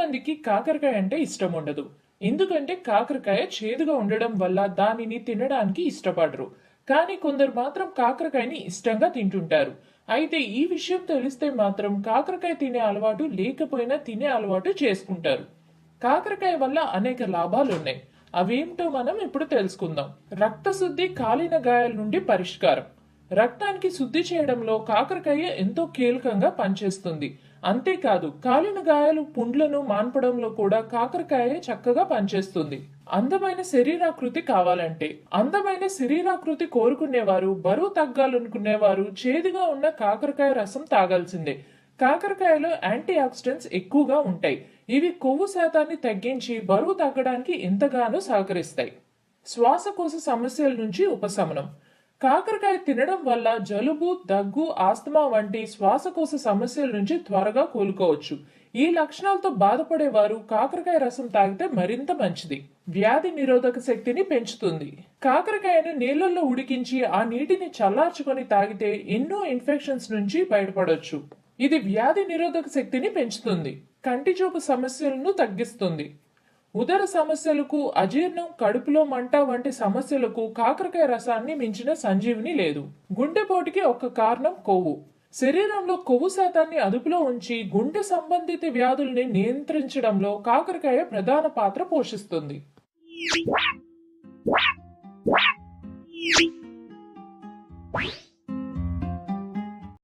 మందికి కాకరకాయ అంటే ఇష్టం ఉండదు. ఎందుకంటే కాకరకాయ చేదుగా ఉండడం వల్ల దానిని తినడానికి ఇష్టపడరు. కానీ కొందరు మాత్రం కాకరకాయని ఇష్టంగా తింటుంటారు. అయితే ఈ విషయం తెలిస్తే మాత్రం కాకరకాయ తినే అలవాటు లేకపోయినా తినే అలవాటు చేసుకుంటారు. కాకరకాయ వల్ల అనేక లాభాలు ఉన్నాయి. అవేమిటో మనం ఇప్పుడు తెలుసుకుందాం. రక్తశుద్ధి కాలిన గాయాల నుండి పరిష్కారం. రక్తానికి శుద్ధి చేయడంలో కాకరకాయ ఎంతో కీలకంగా పనిచేస్తుంది. అంతేకాదు కాలిన గాయాలు పుండ్లను మాన్పడంలో కూడా కాకరకాయ చక్కగా పనిచేస్తుంది. అందమైన శరీరాకృతి కావాలంటే అందమైన శరీరాకృతి కోరుకునేవారు బరువు తగ్గాలనుకునేవారు చేదుగా ఉన్న కాకరకాయ రసం తాగాల్సిందే. కాకరకాయలో యాంటీ ఆక్సిడెంట్స్ ఎక్కువగా ఉంటాయి. ఇవి కొవ్వు శాతాన్ని తగ్గించి బరువు తగ్గడానికి ఎంతగానో సహకరిస్తాయి. శ్వాసకోశ సమస్యల నుంచి ఉపశమనం. కాకరకాయ తినడం వల్ల జలుబు దగ్గు ఆస్తమా వంటి శ్వాసకోశ సమస్యల నుంచి త్వరగా కోలుకోవచ్చు. ఈ లక్షణాలతో బాధపడేవారు కాకరకాయ రసం తాగితే మరింత మంచిది. వ్యాధి నిరోధక శక్తిని పెంచుతుంది. కాకరకాయను నీళ్ళలో ఉడికించి ఆ నీటిని చల్లార్చుకొని తాగితే ఎన్నో ఇన్ఫెక్షన్స్ నుంచి బయటపడవచ్చు ఇది వ్యాధి నిరోధక శక్తిని పెంచుతుంది. కంటి చూపు సమస్యలను తగ్గిస్తుంది. ఉదర సమస్యలకు అజీర్ణం కడుపులో మంట వంటి సమస్యలకు కాకరకాయ రసాన్ని మించిన సంజీవిని లేదు గుండెపోటుకి ఒక కారణం కొవ్వు శరీరంలో కొవ్వు శాతాన్ని అదుపులో ఉంచి గుండె సంబంధిత వ్యాధుల్ని నియంత్రించడంలో కాకరకాయ ప్రధాన పాత్ర పోషిస్తుంది What?